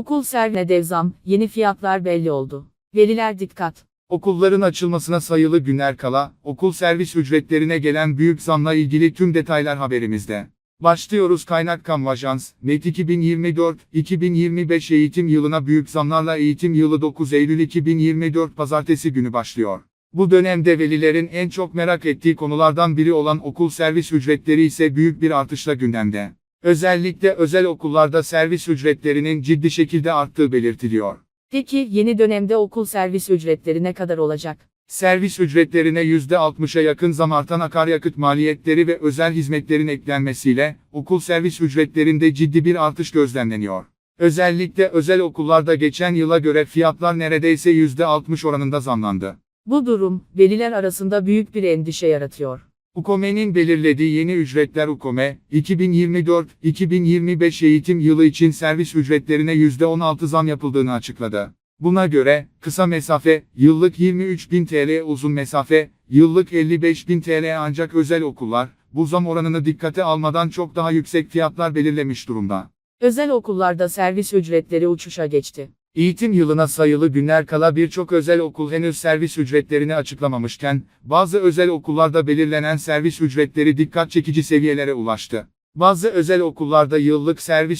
Okul servine dev zam, yeni fiyatlar belli oldu. Veliler dikkat. Okulların açılmasına sayılı günler kala, okul servis ücretlerine gelen büyük zamla ilgili tüm detaylar haberimizde. Başlıyoruz Kaynak.com Ajans, NET 2024-2025 eğitim yılına büyük zamlarla eğitim yılı 9 Eylül 2024 Pazartesi günü başlıyor. Bu dönemde velilerin en çok merak ettiği konulardan biri olan okul servis ücretleri ise büyük bir artışla gündemde. Özellikle özel okullarda servis ücretlerinin ciddi şekilde arttığı belirtiliyor. Peki yeni dönemde okul servis ücretleri ne kadar olacak? Servis ücretlerine %60'a yakın zam artan akaryakıt maliyetleri ve özel hizmetlerin eklenmesiyle, okul servis ücretlerinde ciddi bir artış gözlemleniyor. Özellikle özel okullarda geçen yıla göre fiyatlar neredeyse %60 oranında zamlandı. Bu durum, veliler arasında büyük bir endişe yaratıyor. UKOME'nin belirlediği yeni ücretler UKOME, 2024-2025 eğitim yılı için servis ücretlerine %16 zam yapıldığını açıkladı. Buna göre, kısa mesafe, yıllık 23.000 TL uzun mesafe, yıllık 55.000 TL ancak özel okullar, bu zam oranını dikkate almadan çok daha yüksek fiyatlar belirlemiş durumda. Özel okullarda servis ücretleri uçuşa geçti. Eğitim yılına sayılı günler kala birçok özel okul henüz servis ücretlerini açıklamamışken, bazı özel okullarda belirlenen servis ücretleri dikkat çekici seviyelere ulaştı. Bazı özel okullarda yıllık servis